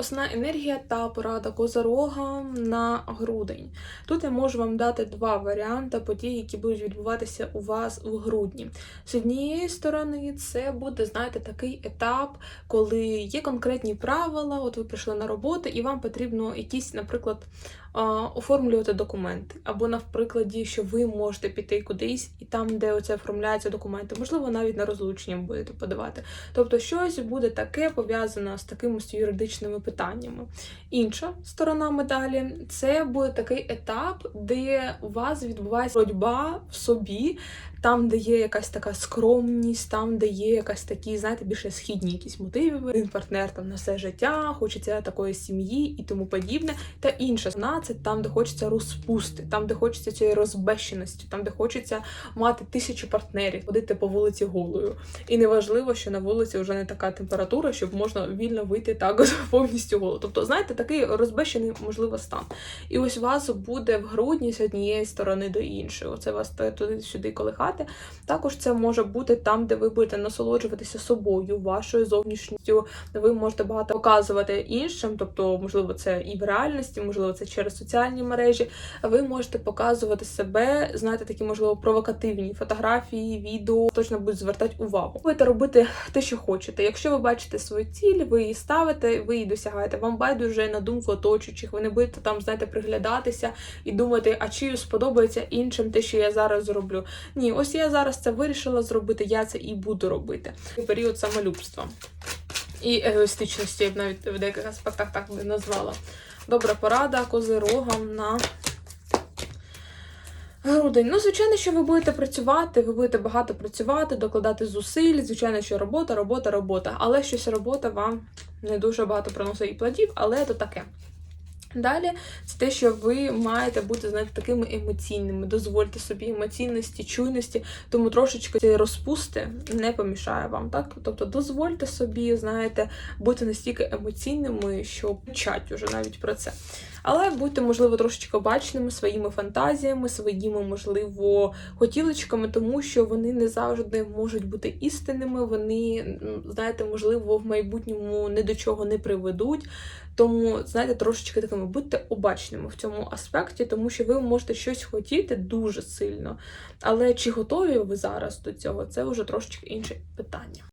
Основна енергія та порада козорога на грудень. Тут я можу вам дати два варіанти подій, які будуть відбуватися у вас в грудні. З однієї сторони, це буде, знаєте, такий етап, коли є конкретні правила. От ви прийшли на роботу, і вам потрібно якісь, наприклад, оформлювати документи. Або наприклад, що ви можете піти кудись, і там, де оце оформляються документи, можливо, навіть на розлучення будете подавати. Тобто, щось буде таке пов'язане з такими юридичними питаннями. Інша сторона медалі це буде такий етап, де у вас відбувається боротьба в собі, там, де є якась така скромність, там, де є якась такі, знаєте, більше східні якісь мотиви. Один партнер там на все життя, хочеться такої сім'ї і тому подібне. Та інша сторона це там, де хочеться розпусти, там, де хочеться цієї розбещеності, там, де хочеться мати тисячу партнерів, ходити по вулиці голою. І неважливо, що на вулиці вже не така температура, щоб можна вільно вийти так повністю голо. Тобто, знаєте, такий розбещений, можливо, стан. І ось вас буде в грудні з однієї сторони до іншої. Оце вас туди-сюди колихати. Також це може бути там, де ви будете насолоджуватися собою, вашою зовнішністю. Ви можете багато показувати іншим, тобто, можливо, це і в реальності, можливо, це через соціальні мережі. Ви можете показувати себе, знаєте, такі, можливо, провокативні фотографії, відео, точно будуть звертати увагу. Будете робити те, що хочете. Якщо ви бачите свою ціль, ви її ставите, ви її досягаєте. Вам байдуже на думку оточуючих, ви не будете там, знаєте, приглядатися і думати, а чи сподобається іншим те, що я зараз зроблю. Ні, ось я зараз це вирішила зробити, я це і буду робити. Період самолюбства і егоїстичності, я б навіть в деяких аспектах так би назвала. Добра порада козирогам на грудень. Ну, звичайно, що ви будете працювати, ви будете багато працювати, докладати зусиль. Звичайно, що робота, робота, робота. Але щось робота вам не дуже багато приносить і плодів, але то таке. Далі це те, що ви маєте бути знаєте, такими емоційними. Дозвольте собі емоційності, чуйності, тому трошечки ці розпусти не помішає вам. Так, тобто дозвольте собі, знаєте, бути настільки емоційними, що почать уже навіть про це. Але будьте, можливо, трошечки обачними своїми фантазіями, своїми, можливо, хотілочками, тому що вони не завжди можуть бути істинними. Вони, знаєте, можливо, в майбутньому ні до чого не приведуть. Тому, знаєте, трошечки такими будьте обачними в цьому аспекті, тому що ви можете щось хотіти дуже сильно. Але чи готові ви зараз до цього? Це вже трошечки інше питання.